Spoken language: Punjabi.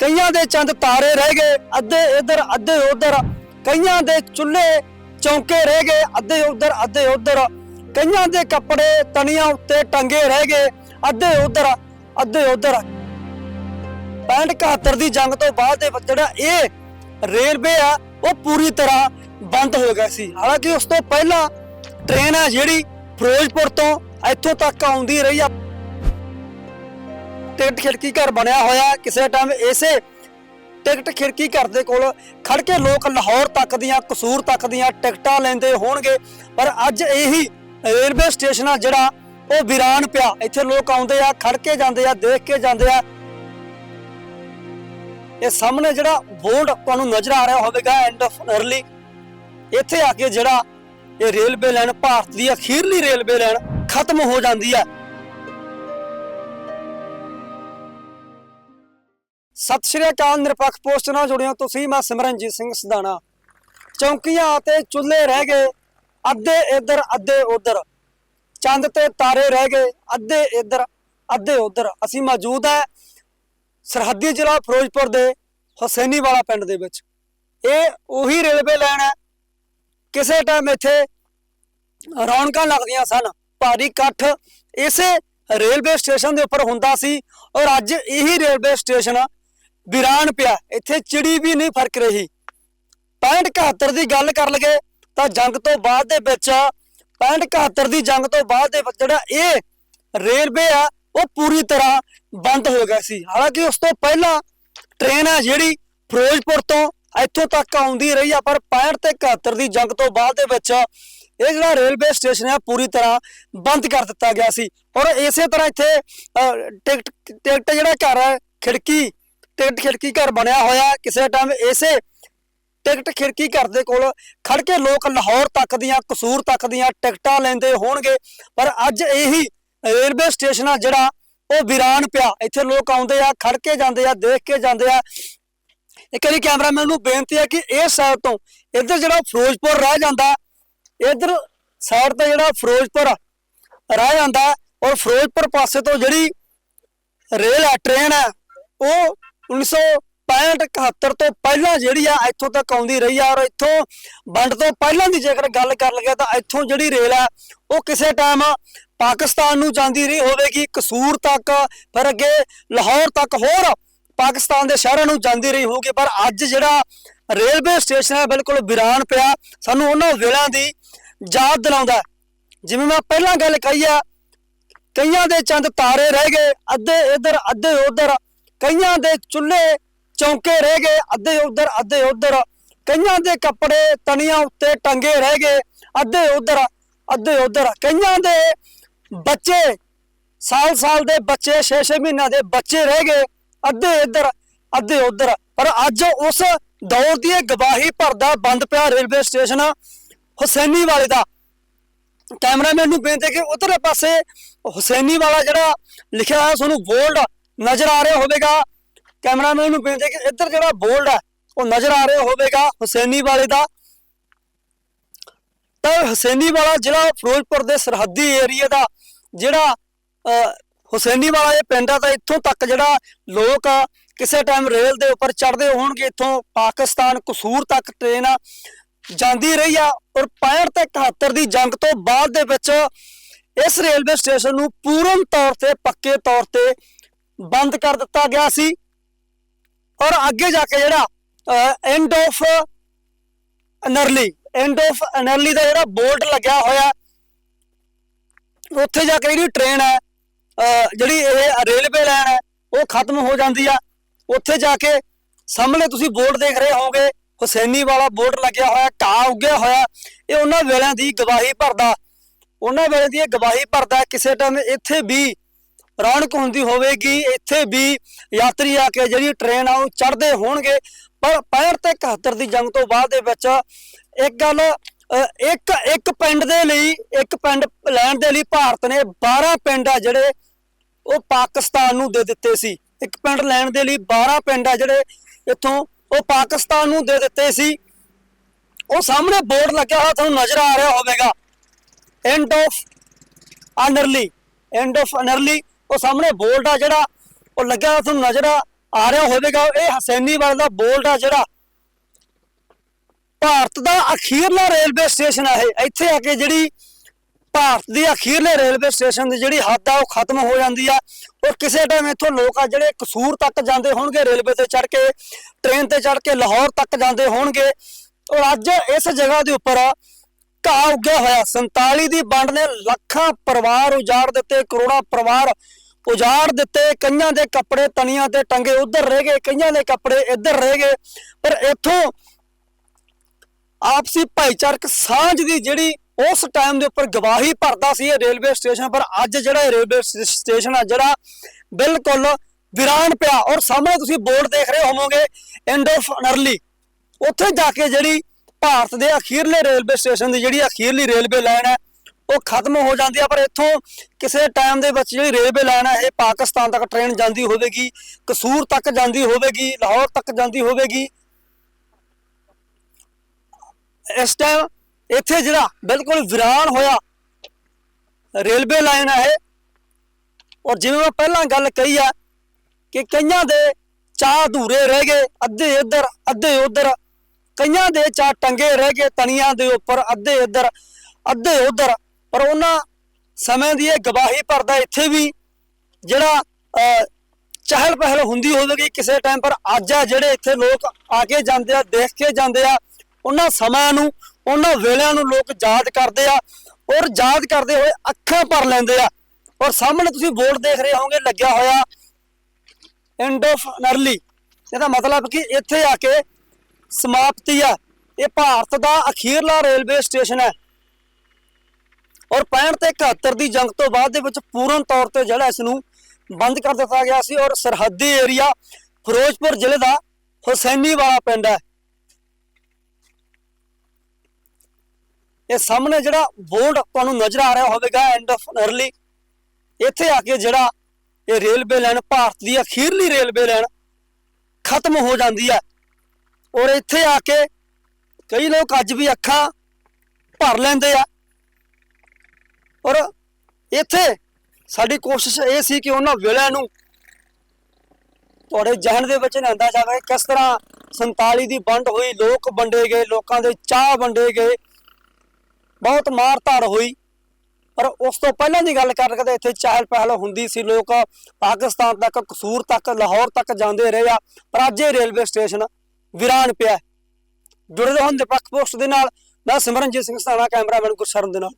ਕਈਆਂ ਦੇ ਚੰਦ ਤਾਰੇ ਰਹਿ ਗਏ, ਅੱਧੇ ਇੱਧਰ, ਅੱਧੇ ਉੱਧਰ। ਕਈਆਂ ਦੇ ਚੁੱਲ੍ਹੇ ਚੌਂਕੇ ਰਹਿ ਗਏ, ਅੱਧੇ ਉੱਧਰ, ਅੱਧੇ ਉਧਰ। ਕਈਆਂ ਦੇ ਕੱਪੜੇ ਤਣੀਆਂ ਉੱਤੇ ਟੰਗੇ ਰਹਿ ਗਏ, ਅੱਧੇ ਉਧਰ, ਅੱਧੇ ਉੱਧਰ। 65 ਦੀ ਜੰਗ ਤੋਂ ਬਾਅਦ ਦੇ ਜਿਹੜਾ ਇਹ ਰੇਲਵੇ ਆ, ਉਹ ਪੂਰੀ ਤਰ੍ਹਾਂ ਬੰਦ ਹੋ ਗਿਆ ਸੀ। ਹਾਲਾਂਕਿ ਉਸ ਤੋਂ ਪਹਿਲਾਂ ਟ੍ਰੇਨ ਆ ਜਿਹੜੀ ਫਿਰੋਜ਼ਪੁਰ ਤੋਂ ਇੱਥੋਂ ਤੱਕ ਆਉਂਦੀ ਰਹੀ ਆ। ਟਿਕਟ ਖਿੜਕੀ ਘਰ ਬਣਿਆ ਹੋਇਆ ਕਿਸੇ ਟਾਈਮ ਇਸੇ ਟਿਕਟ ਖਿੜਕੀ ਘਰ ਦੇ ਕੋਲ ਖੜ ਕੇ ਲੋਕ ਲਾਹੌਰ ਤੱਕ ਦੀਆਂ, ਕਸੂਰ ਤੱਕ ਦੀਆਂ ਟਿਕਟਾਂ ਲੈਂਦੇ ਹੋਣਗੇ। ਪਰ ਅੱਜ ਇਹੀ ਰੇਲਵੇ ਸਟੇਸ਼ਨ ਆ ਜਿਹੜਾ ਉਹ ਵੀਰਾਨ ਪਿਆ। ਇੱਥੇ ਲੋਕ ਆਉਂਦੇ ਆ ਖੜ ਕੇ ਜਾਂਦੇ ਆ, ਦੇਖ ਕੇ ਜਾਂਦੇ ਆ। ਇਹ ਸਾਹਮਣੇ ਜਿਹੜਾ ਬੋਰਡ ਤੁਹਾਨੂੰ ਨਜ਼ਰ ਆ ਰਿਹਾ ਹੋਵੇਗਾ ਐਂਡ ਆਫ ਅਰਲੀ ਇੱਥੇ ਆ ਕੇ ਜਿਹੜਾ ਇਹ ਰੇਲਵੇ ਲਾਈਨ, ਭਾਰਤ ਦੀ ਅਖੀਰਲੀ ਰੇਲਵੇ ਲਾਈਨ ਖਤਮ ਹੋ ਜਾਂਦੀ ਹੈ। ਸਤਿ ਸ਼੍ਰੀ ਅਕਾਲ, ਨਿਰਪੱਖ ਪੋਸਟ ਨਾਲ ਜੁੜਿਓ ਤੁਸੀਂ, ਮੈਂ ਸਿਮਰਨਜੀਤ ਸਿੰਘ ਸਦਾਣਾ। ਚੌਂਕੀਆਂ ਅਤੇ ਚੁੱਲ੍ਹੇ ਰਹਿ ਗਏ, ਅੱਧੇ ਇੱਧਰ, ਅੱਧੇ ਉੱਧਰ। ਚੰਦ ਤੇ ਤਾਰੇ ਰਹਿ ਗਏ, ਅੱਧੇ ਇੱਧਰ, ਅੱਧੇ ਉੱਧਰ। ਅਸੀਂ ਮੌਜੂਦ ਹੈ ਸਰਹੱਦੀ ਜ਼ਿਲ੍ਹਾ ਫਿਰੋਜ਼ਪੁਰ ਦੇ ਹੁਸੈਨੀਵਾਲਾ ਪਿੰਡ ਦੇ ਵਿੱਚ। ਇਹ ਉਹੀ ਰੇਲਵੇ ਲਾਈਨ ਹੈ। ਕਿਸੇ ਟਾਈਮ ਇੱਥੇ ਰੌਣਕਾਂ ਲੱਗਦੀਆਂ ਸਨ। ਭਾਰੀ ਇਕੱਠ ਇਸੇ ਰੇਲਵੇ ਸਟੇਸ਼ਨ ਦੇ ਉੱਪਰ ਹੁੰਦਾ ਸੀ ਔਰ ਅੱਜ ਇਹੀ ਰੇਲਵੇ ਸਟੇਸ਼ਨ ਵਿਰਾਨ ਪਿਆ, ਇੱਥੇ ਚਿੜੀ ਵੀ ਨਹੀਂ ਫ਼ਰਕ ਰਹੀ। 65 71 ਦੀ ਗੱਲ ਕਰ ਲਗੇ ਤਾਂ ਜੰਗ ਤੋਂ ਬਾਅਦ ਦੇ ਵਿੱਚ 65 71 ਦੀ ਜੰਗ ਤੋਂ ਬਾਅਦ ਦੇ ਵਿੱਚ ਜਿਹੜਾ ਇਹ ਰੇਲਵੇ ਆ, ਉਹ ਪੂਰੀ ਤਰ੍ਹਾਂ ਬੰਦ ਹੋ ਗਿਆ ਸੀ। ਹਾਲਾਂਕਿ ਉਸ ਤੋਂ ਪਹਿਲਾਂ ਟ੍ਰੇਨ ਹੈ ਜਿਹੜੀ ਫਿਰੋਜ਼ਪੁਰ ਤੋਂ ਇੱਥੋਂ ਤੱਕ ਆਉਂਦੀ ਰਹੀ ਆ, ਪਰ 65 ਤੇ 71 ਦੀ ਜੰਗ ਤੋਂ ਬਾਅਦ ਦੇ ਵਿੱਚ ਇਹ ਜਿਹੜਾ ਰੇਲਵੇ ਸਟੇਸ਼ਨ ਹੈ ਪੂਰੀ ਤਰ੍ਹਾਂ ਬੰਦ ਕਰ ਦਿੱਤਾ ਗਿਆ ਸੀ। ਔਰ ਇਸੇ ਤਰ੍ਹਾਂ ਇੱਥੇ ਟਿਕਟ ਟਿਕਟ ਜਿਹੜਾ ਘਰ ਹੈ ਖਿੜਕੀ ਟਿਕਟ ਖਿੜਕੀ ਘਰ ਬਣਿਆ ਹੋਇਆ ਕਿਸੇ ਟਾਈਮ ਇਸੇ ਟਿਕਟ ਖਿੜਕੀ ਘਰ ਦੇ ਕੋਲ ਖੜ ਕੇ ਲੋਕ ਲਾਹੌਰ ਤੱਕ ਦੀਆਂ, ਕਸੂਰ ਤੱਕ ਦੀਆਂ ਟਿਕਟਾਂ ਲੈਂਦੇ ਹੋਣਗੇ। ਪਰ ਅੱਜ ਇਹੀ ਰੇਲਵੇ ਸਟੇਸ਼ਨ ਆ ਜਿਹੜਾ ਉਹ ਵੀਰਾਨ ਪਿਆ। ਇੱਥੇ ਲੋਕ ਆਉਂਦੇ ਆ ਖੜ ਕੇ ਜਾਂਦੇ ਆ, ਦੇਖ ਕੇ ਜਾਂਦੇ ਆ। ਇੱਕ ਵਾਰੀ ਕੈਮਰਾਮੈਨ ਨੂੰ ਬੇਨਤੀ ਹੈ ਕਿ ਇਹ ਸਾਈਡ ਤੋਂ ਇੱਧਰ ਜਿਹੜਾ ਫਿਰੋਜ਼ਪੁਰ ਰਹਿ ਜਾਂਦਾ, ਇੱਧਰ ਸਾਈਡ ਤੇ ਜਿਹੜਾ ਫਿਰੋਜ਼ਪੁਰ ਰਹਿ ਜਾਂਦਾ ਔਰ ਫਿਰੋਜ਼ਪੁਰ ਪਾਸੇ ਤੋਂ ਜਿਹੜੀ ਰੇਲ ਹੈ ਟ੍ਰੇਨ ਹੈ, ਉਹ 1965 71 ਤੋਂ ਪਹਿਲਾਂ ਜਿਹੜੀ ਆ ਇੱਥੋਂ ਤੱਕ ਆਉਂਦੀ ਰਹੀ ਆ ਔਰ ਇੱਥੋਂ ਵੰਡ ਤੋਂ ਪਹਿਲਾਂ ਦੀ ਜੇਕਰ ਗੱਲ ਕਰ ਲਈਏ ਤਾਂ ਇੱਥੋਂ ਜਿਹੜੀ ਰੇਲ ਹੈ ਉਹ ਕਿਸੇ ਟਾਈਮ ਪਾਕਿਸਤਾਨ ਨੂੰ ਜਾਂਦੀ ਰਹੀ ਹੋਵੇਗੀ ਕਸੂਰ ਤੱਕ, ਫਿਰ ਅੱਗੇ ਲਾਹੌਰ ਤੱਕ ਹੋਰ ਪਾਕਿਸਤਾਨ ਦੇ ਸ਼ਹਿਰਾਂ ਨੂੰ ਜਾਂਦੀ ਰਹੀ ਹੋਊਗੀ, ਪਰ ਅੱਜ ਜਿਹੜਾ ਰੇਲਵੇ ਸਟੇਸ਼ਨ ਹੈ ਬਿਲਕੁਲ ਵਿਰਾਨ ਪਿਆ, ਸਾਨੂੰ ਉਹਨਾਂ ਵੇਲਿਆਂ ਦੀ ਯਾਦ ਦਿਲਾਉਂਦਾ ਜਿਵੇਂ ਮੈਂ ਪਹਿਲਾਂ ਗੱਲ ਕਹੀ ਆ, ਕਈਆਂ ਦੇ ਚੰਦ ਤਾਰੇ ਰਹਿ ਗਏ, ਅੱਧੇ ਇੱਧਰ, ਅੱਧੇ ਉੱਧਰ ਕਈਆਂ ਦੇ ਚੁੱਲ੍ਹੇ ਚੌਂਕੇ ਰਹਿ ਗਏ, ਅੱਧੇ ਉੱਧਰ ਅੱਧੇ ਉੱਧਰ। ਕਈਆਂ ਦੇ ਕੱਪੜੇ ਤਣੀਆਂ ਉੱਤੇ ਟੰਗੇ ਰਹਿ ਗਏ, ਅੱਧੇ ਉਧਰ, ਅੱਧੇ ਉੱਧਰ। ਕਈਆਂ ਦੇ ਬੱਚੇ ਸਾਲ-ਸਾਲ ਦੇ ਬੱਚੇ 6-6 ਮਹੀਨਿਆਂ ਦੇ ਬੱਚੇ ਰਹਿ ਗਏ, ਅੱਧੇ ਇੱਧਰ, ਅੱਧੇ ਉੱਧਰ। ਪਰ ਅੱਜ ਉਸ ਦੌਰ ਦੀ ਇਹ ਗਵਾਹੀ ਭਰਦਾ ਬੰਦ ਪਿਆ ਰੇਲਵੇ ਸਟੇਸ਼ਨ ਹੁਸੈਨੀ ਵਾਲੇ ਦਾ। ਕੈਮਰਾਮੈਨ ਨੂੰ ਬੇਨਤੀ ਕਿ ਉਧਰਲੇ ਪਾਸੇ ਹੁਸੈਨੀ ਵਾਲਾ ਜਿਹੜਾ ਲਿਖਿਆ ਹੋਇਆ, ਤੁਹਾਨੂੰ ਬੋਲਡ ਨਜ਼ਰ ਆ ਰਿਹਾ ਹੋਵੇਗਾ। ਕੈਮਰਾਮੈਨ ਨੂੰ ਬੇਨਤੀ ਕਿ ਇੱਧਰ ਜਿਹੜਾ ਬੋਲਡ ਹੈ ਉਹ ਨਜ਼ਰ ਆ ਰਿਹਾ ਹੋਵੇਗਾ ਹੁਸੈਨੀ ਵਾਲੇ ਦਾ। ਤਾਂ ਹੁਸੈਨੀ ਵਾਲਾ ਜਿਹੜਾ ਫਿਰੋਜ਼ਪੁਰ ਦੇ ਸਰਹੱਦੀ ਏਰੀਆ ਦਾ ਜਿਹੜਾ ਅਹ, ਹੁਸੈਨੀ ਵਾਲਾ ਇਹ ਪਿੰਡ ਆ ਤਾਂ ਇੱਥੋਂ ਤੱਕ ਜਿਹੜਾ ਲੋਕ ਕਿਸੇ ਟਾਈਮ ਰੇਲ ਦੇ ਉੱਪਰ ਚੜਦੇ ਹੋਣਗੇ ਇੱਥੋਂ ਪਾਕਿਸਤਾਨ ਕਸੂਰ ਤੱਕ ਟ੍ਰੇਨ ਜਾਂਦੀ ਰਹੀ ਆ ਔਰ 65 ਤੇ 71 ਦੀ ਜੰਗ ਤੋਂ ਬਾਅਦ ਦੇ ਵਿੱਚ ਇਸ ਰੇਲਵੇ ਸਟੇਸ਼ਨ ਨੂੰ ਪੂਰਨ ਤੌਰ ਤੇ ਪੱਕੇ ਤੌਰ ਤੇ ਬੰਦ ਕਰ ਦਿੱਤਾ ਗਿਆ ਸੀ। ਔਰ ਅੱਗੇ ਜਾ ਕੇ ਜਿਹੜਾ ਐਂਡ ਆਫ ਅਨਰਲੀ ਐਂਡ ਆਫ ਅਨਰਲੀ ਦਾ ਜਿਹੜਾ ਬੋਰਡ ਲੱਗਿਆ ਹੋਇਆ, ਉੱਥੇ ਜਾ ਕੇ ਜਿਹੜੀ ਟ੍ਰੇਨ ਹੈ ਜਿਹੜੀ ਇਹ ਰੇਲਵੇ ਲਾਈਨ ਹੈ, ਉਹ ਖਤਮ ਹੋ ਜਾਂਦੀ ਆ। ਉੱਥੇ ਜਾ ਕੇ ਸਾਹਮਣੇ ਤੁਸੀਂ ਬੋਰਡ ਦੇਖ ਰਹੇ ਹੋਗੇ ਹੁਸੈਨੀ ਵਾਲਾ ਬੋਰਡ ਲੱਗਿਆ ਹੋਇਆ, ਘਾਹ ਉੱਗਿਆ ਹੋਇਆ। ਇਹ ਉਹਨਾਂ ਵੇਲਿਆਂ ਦੀ ਗਵਾਹੀ ਭਰਦਾ, ਉਹਨਾਂ ਵੇਲੇ ਦੀ ਇਹ ਗਵਾਹੀ ਭਰਦਾ ਕਿਸੇ ਟਾਈਮ ਇੱਥੇ ਵੀ ਰੌਣਕ ਹੁੰਦੀ ਹੋਵੇਗੀ, ਇੱਥੇ ਵੀ ਯਾਤਰੀ ਆ ਕੇ ਜਿਹੜੀ ਟ੍ਰੇਨ ਆ ਉਹ ਚੜ੍ਹਦੇ ਹੋਣਗੇ। ਪਰ 65 ਤੇ 71 ਦੀ ਜੰਗ ਤੋਂ ਬਾਅਦ ਦੇ ਵਿੱਚ ਇੱਕ ਗੱਲ ਇੱਕ ਇੱਕ ਪਿੰਡ ਦੇ ਲਈ, ਇੱਕ ਪਿੰਡ ਲੈਣ ਦੇ ਲਈ ਭਾਰਤ ਨੇ 12 ਪਿੰਡ ਆ ਜਿਹੜੇ ਉਹ ਪਾਕਿਸਤਾਨ ਨੂੰ ਦੇ ਦਿੱਤੇ ਸੀ। ਇੱਕ ਪਿੰਡ ਲੈਣ ਦੇ ਲਈ 12 ਪਿੰਡ ਆ ਜਿਹੜੇ ਇੱਥੋਂ ਉਹ ਪਾਕਿਸਤਾਨ ਨੂੰ ਦੇ ਦਿੱਤੇ ਸੀ। ਉਹ ਸਾਹਮਣੇ ਬੋਰਡ ਲੱਗਿਆ ਹੋਇਆ, ਤੁਹਾਨੂੰ ਨਜ਼ਰ ਆ ਰਿਹਾ ਹੋਵੇਗਾ। ਐਂਡ ਆਫ ਅਨਰਲੀ ਐਂਡ ਆਫ ਅਨਰਲੀ ਉਹ ਸਾਹਮਣੇ ਬੋਰਡ ਆ ਜਿਹੜਾ, ਉਹ ਲੱਗਿਆ ਤੁਹਾਨੂੰ ਨਜ਼ਰ ਆ ਰਿਹਾ ਹੋਵੇਗਾ, ਇਹ ਹਸੈਨੀਵਾਲ ਦਾ ਬੋਲਡ ਆ ਜਿਹੜਾ। ਭਾਰਤ ਦਾ ਅਖੀਰਲਾ ਰੇਲਵੇ ਸਟੇਸ਼ਨ ਆ ਇਹ। ਇੱਥੇ ਆ ਕੇ ਜਿਹੜੀ ਭਾਰਤ ਦੀ ਅਖੀਰਲੇ ਰੇਲਵੇ ਸਟੇਸ਼ਨ ਦੀ ਜਿਹੜੀ ਹੱਦ ਆ, ਉਹ ਖਤਮ ਹੋ ਜਾਂਦੀ ਆ। ਔਰ ਕਿਸੇ ਟਾਈਮ ਇੱਥੋਂ ਲੋਕ ਆ ਜਿਹੜੇ ਕਸੂਰ ਤੱਕ ਜਾਂਦੇ ਹੋਣਗੇ ਰੇਲਵੇ ਤੇ ਚੜ ਕੇ, ਟ੍ਰੇਨ ਤੇ ਚੜ ਕੇ ਲਾਹੌਰ ਤੱਕ ਜਾਂਦੇ ਹੋਣਗੇ। ਔਰ ਅੱਜ ਇਸ ਜਗ੍ਹਾ ਦੇ ਉੱਪਰ ਘਾਹ ਉੱਗਿਆ ਹੋਇਆ। 47 ਦੀ ਵੰਡ ਨੇ ਲੱਖਾਂ ਪਰਿਵਾਰ ਉਜਾੜ ਦਿੱਤੇ, ਕਰੋੜਾਂ ਪਰਿਵਾਰ ਉਜਾੜ ਦਿੱਤੇ। ਕਈਆਂ ਦੇ ਕੱਪੜੇ ਤਣੀਆਂ ਤੇ ਟੰਗੇ ਉਧਰ ਰਹਿ ਗਏ, ਕਈਆਂ ਦੇ ਕੱਪੜੇ ਇੱਧਰ ਰਹਿ ਗਏ। ਪਰ ਇੱਥੋਂ ਆਪਸੀ ਭਾਈਚਾਰਕ ਸਾਂਝ ਦੀ ਜਿਹੜੀ ਉਸ ਟਾਈਮ ਦੇ ਉੱਪਰ ਗਵਾਹੀ ਭਰਦਾ ਸੀ ਇਹ ਰੇਲਵੇ ਸਟੇਸ਼ਨ। ਪਰ ਅੱਜ ਜਿਹੜਾ ਇਹ ਰੇਲਵੇ ਸਟੇਸ਼ਨ ਆ, ਜਿਹੜਾ ਬਿਲਕੁਲ ਵਿਰਾਨ ਪਿਆ। ਔਰ ਸਾਹਮਣੇ ਤੁਸੀਂ ਬੋਰਡ ਦੇਖ ਰਹੇ ਹੋਵੋਗੇ ਐਂਡ ਆਫ ਅਨਰਲੀ ਉੱਥੇ ਜਾ ਕੇ ਜਿਹੜੀ ਭਾਰਤ ਦੇ ਅਖੀਰਲੇ ਰੇਲਵੇ ਸਟੇਸ਼ਨ ਦੀ ਜਿਹੜੀ ਅਖੀਰਲੀ ਰੇਲਵੇ ਲਾਈਨ ਹੈ, ਉਹ ਖਤਮ ਹੋ ਜਾਂਦੀ ਹੈ। ਪਰ ਇੱਥੋਂ ਕਿਸੇ ਟਾਈਮ ਦੇ ਵਿੱਚ ਜਿਹੜੀ ਰੇਲਵੇ ਲਾਈਨ ਹੈ, ਇਹ ਪਾਕਿਸਤਾਨ ਤੱਕ ਟ੍ਰੇਨ ਜਾਂਦੀ ਹੋਵੇਗੀ, ਕਸੂਰ ਤੱਕ ਜਾਂਦੀ ਹੋਵੇਗੀ, ਲਾਹੌਰ ਤੱਕ ਜਾਂਦੀ ਹੋਵੇਗੀ। ਇਸ ਟਾਈਮ ਇੱਥੇ ਜਿਹੜਾ ਬਿਲਕੁਲ ਵਿਰਾਨ ਹੋਇਆ ਰੇਲਵੇ ਲਾਈਨ ਹੈ ਇਹ ਔਰ ਜਿਵੇਂ ਮੈਂ ਪਹਿਲਾਂ ਗੱਲ ਕਹੀ ਆ ਕਿ ਕਈਆਂ ਦੇ ਚਾਹ ਅਧੂਰੇ ਰਹਿ ਗਏ, ਅੱਧੇ ਇੱਧਰ, ਅੱਧੇ ਉੱਧਰ। ਕਈਆਂ ਦੇ ਚਾਹ ਟੰਗੇ ਰਹਿ ਗਏ ਤਣੀਆਂ ਦੇ ਉੱਪਰ, ਅੱਧੇ ਇੱਧਰ, ਅੱਧੇ ਉੱਧਰ। ਪਰ ਉਹਨਾਂ ਸਮੇਂ ਦੀ ਇਹ ਗਵਾਹੀ ਭਰਦਾ ਇੱਥੇ ਵੀ ਜਿਹੜਾ ਚਹਿਲ ਪਹਿਲ ਹੁੰਦੀ ਹੋਵੇਗੀ ਕਿਸੇ ਟਾਈਮ ਪਰ ਅੱਜ ਆ ਜਿਹੜੇ ਇੱਥੇ ਲੋਕ ਆ ਕੇ ਜਾਂਦੇ ਆ, ਦੇਖ ਕੇ ਜਾਂਦੇ ਆ, ਉਹਨਾਂ ਸਮਾਂ ਨੂੰ, ਉਹਨਾਂ ਵੇਲਿਆਂ ਨੂੰ ਲੋਕ ਯਾਦ ਕਰਦੇ ਆ ਔਰ ਯਾਦ ਕਰਦੇ ਹੋਏ ਅੱਖਾਂ ਭਰ ਲੈਂਦੇ ਆ। ਔਰ ਸਾਹਮਣੇ ਤੁਸੀਂ ਬੋਰਡ ਦੇਖ ਰਹੇ ਹੋਗੇ ਲੱਗਿਆ ਹੋਇਆ ਐਂਡ ਆਫ ਨਰਲੀ ਇਹਦਾ ਮਤਲਬ ਕਿ ਇੱਥੇ ਆ ਕੇ ਸਮਾਪਤੀ ਹੈ। ਇਹ ਭਾਰਤ ਦਾ ਅਖੀਰਲਾ ਰੇਲਵੇ ਸਟੇਸ਼ਨ ਹੈ। ਔਰ 65 ਤੇ 71 ਦੀ ਜੰਗ ਤੋਂ ਬਾਅਦ ਦੇ ਵਿੱਚ ਪੂਰਨ ਤੌਰ ਤੇ ਜਿਹੜਾ ਇਸ ਨੂੰ ਬੰਦ ਕਰ ਦਿੱਤਾ ਗਿਆ ਸੀ ਔਰ ਸਰਹੱਦੀ ਏਰੀਆ ਫਿਰੋਜ਼ਪੁਰ ਜ਼ਿਲ੍ਹੇ ਦਾ ਹੁਸੈਨੀ ਵਾਲਾ ਪਿੰਡ ਹੈ। ਇਹ ਸਾਹਮਣੇ ਜਿਹੜਾ ਬੋਰਡ ਤੁਹਾਨੂੰ ਨਜ਼ਰ ਆ ਰਿਹਾ ਹੋਵੇਗਾ ਐਂਡ ਆਫ ਅਰਲੀ ਇੱਥੇ ਆ ਕੇ ਜਿਹੜਾ ਇਹ ਰੇਲਵੇ ਲਾਈਨ ਭਾਰਤ ਦੀ ਅਖੀਰਲੀ ਰੇਲਵੇ ਲਾਈਨ ਖਤਮ ਹੋ ਜਾਂਦੀ ਹੈ। ਔਰ ਇੱਥੇ ਆ ਕੇ ਕਈ ਲੋਕ ਅੱਜ ਵੀ ਅੱਖਾਂ ਭਰ ਲੈਂਦੇ ਆ। ਔਰ ਇੱਥੇ ਸਾਡੀ ਕੋਸ਼ਿਸ਼ ਇਹ ਸੀ ਕਿ ਉਹਨਾਂ ਵੇਲਿਆਂ ਨੂੰ ਤੁਹਾਡੇ ਜਹਨ ਦੇ ਵਿੱਚ ਲਿਆਂਦਾ ਜਾਵੇ। ਕਿਸ ਤਰ੍ਹਾਂ 47 ਦੀ ਵੰਡ ਹੋਈ, ਲੋਕ ਵੰਡੇ ਗਏ, ਲੋਕਾਂ ਦੇ ਚਾਹ ਵੰਡੇ ਗਏ, ਬਹੁਤ ਮਾਰ ਧਾਰ ਹੋਈ। ਪਰ ਉਸ ਤੋਂ ਪਹਿਲਾਂ ਦੀ ਗੱਲ ਕਰ ਕਰਦੇ ਇੱਥੇ ਚਹਿਲ ਪਹਿਲ ਹੁੰਦੀ ਸੀ। ਲੋਕ ਪਾਕਿਸਤਾਨ ਤੱਕ, ਕਸੂਰ ਤੱਕ, ਲਾਹੌਰ ਤੱਕ ਜਾਂਦੇ ਰਹੇ ਆ। ਪਰ ਅੱਜ ਇਹ ਰੇਲਵੇ ਸਟੇਸ਼ਨ ਵਿਰਾਨ ਪਿਆ ਹੈ। ਜੁੜੇ ਰਹੋ ਪੱਖ ਪੋਸਟ ਦੇ ਨਾਲ ਮੈਂ ਸਿਮਰਨਜੀਤ ਸਿੰਘ ਸਤਾਣਾ ਕੈਮਰਾਮੈਨ ਗੁਰਸ਼ਰਨ ਦੇ ਨਾਲ